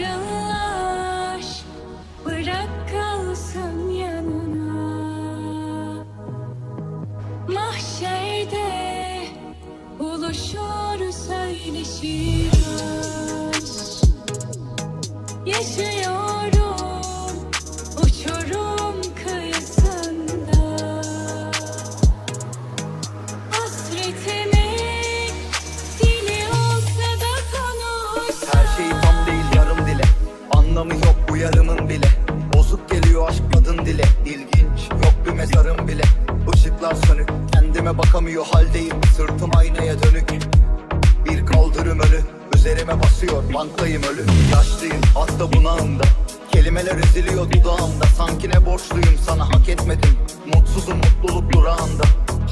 ayrılaş Bırak kalsın yanına. Mahşerde buluşur söyleşir. Yaşıyor. Yarımın bile. Bozuk geliyor aşk kadın dile. İlginç yok bir mezarım bile. Işıklar sönük kendime bakamıyor haldeyim. Sırtım aynaya dönük. Bir kaldırım önü Üzerime basıyor banktayım ölü. Yaşlıyım hatta bunağımda. Kelimeler eziliyor dudağımda. Sanki ne borçluyum sana hak etmedim. Mutsuzum mutluluk durağında.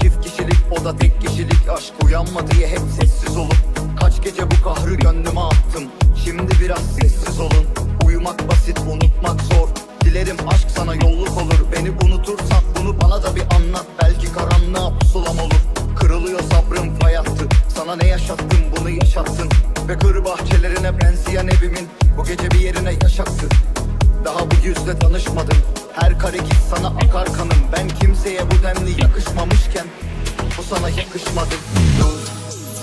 Çift kişilik o da tek kişilik. Aşk uyanma diye hep sessiz olup. Kaç gece bu kahrı gönlüme attım. Şimdi biraz sessiz olun Uyumak basit unutmak zor. Dilerim aşk sana yolluk olur. Beni unutursan bunu bana da bir anlat. Belki karanlığa pusulam olur. Kırılıyor sabrım fay attı. Sana ne yaşattım bunu yaşattın Ve kır bahçelerine benzeyen evimin Bu gece bir yerine yaşattı. Daha bu yüzle tanışmadım. Her kare git sana akar kanım. Ben kimseye bu denli yakışmamışken Bu sana yakışmadı. Dur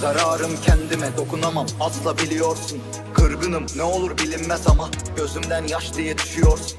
Zararım kendime dokunamam. Asla biliyorsun. Kırgınım ne olur bilinmez ama Gözümden yaş diye düşüyorsun